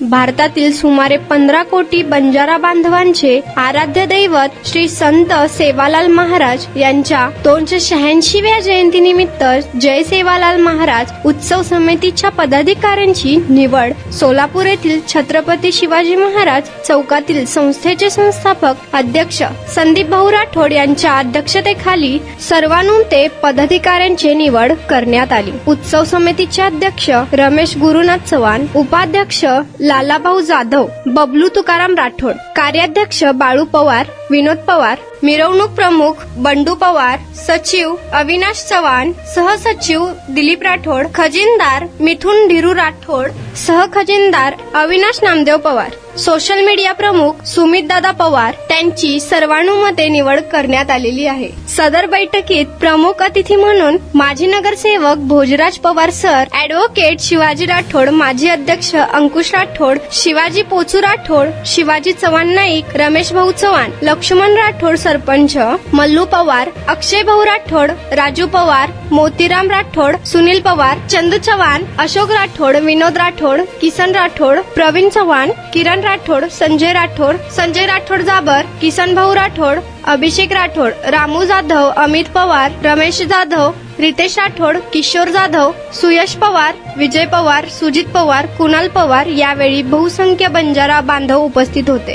भारतातील सुमारे पंधरा कोटी बंजारा बांधवांचे आराध्य दैवत श्री संत सेवालाल महाराज यांच्या दोनशे शहाऐंशीव्या जयंतीनिमित्त जय सेवालाल महाराज उत्सव समितीच्या पदाधिकाऱ्यांची निवड. सोलापूर येथील छत्रपती शिवाजी महाराज चौकातील संस्थेचे संस्थापक अध्यक्ष संदीप भाऊ राठोड यांच्या अध्यक्षतेखाली सर्वानुते पदाधिकाऱ्यांची निवड करण्यात आली. उत्सव समितीचे अध्यक्ष रमेश गुरुनाथ चव्हाण उपाध्यक्ष लालाभाऊ जाधव बबलू तुकाराम राठोड कार्याध्यक्ष बाळू पवार विनोद पवार मिरवणूक प्रमुख बंडू पवार सचिव अविनाश चव्हाण सहसचिव दिलीप राठोड खजिनदार मिथुन ढिरू राठोड सहखजिनदार अविनाश नामदेव पवार. सोशल मीडिया प्रमुख सुमित दादा पवार त्यांची सर्वानुमते निवड करण्यात आलेली आहे. सदर बैठकीत प्रमुख अतिथी म्हणून माजी नगरसेवक भोजराज पवार सर ऍडव्होकेट शिवाजी राठोड माजी अध्यक्ष अंकुश राठोड शिवाजी पोचू राठोड शिवाजी चव्हाण नाईक रमेश भाऊ चव्हाण लक्ष्मण राठोड सरपंच मल्लू पवार अक्षय भाऊ राठोड राजू पवार मोतीराम राठोड सुनील पवार चंदू चव्हाण अशोक राठोड विनोद राठोड किसन राठोड प्रवीण चव्हाण किरण राठोड संजय राठोड संजय राठोड जाबर किसन भाऊ राठोड अभिषेक राठोड रामू जाधव अमित पवार रमेश जाधव रितेश राठोड किशोर जाधव सुयश पवार विजय पवार सुजित पवार कुणाल पवार यावेळी बहुसंख्य बंजारा बांधव उपस्थित होते.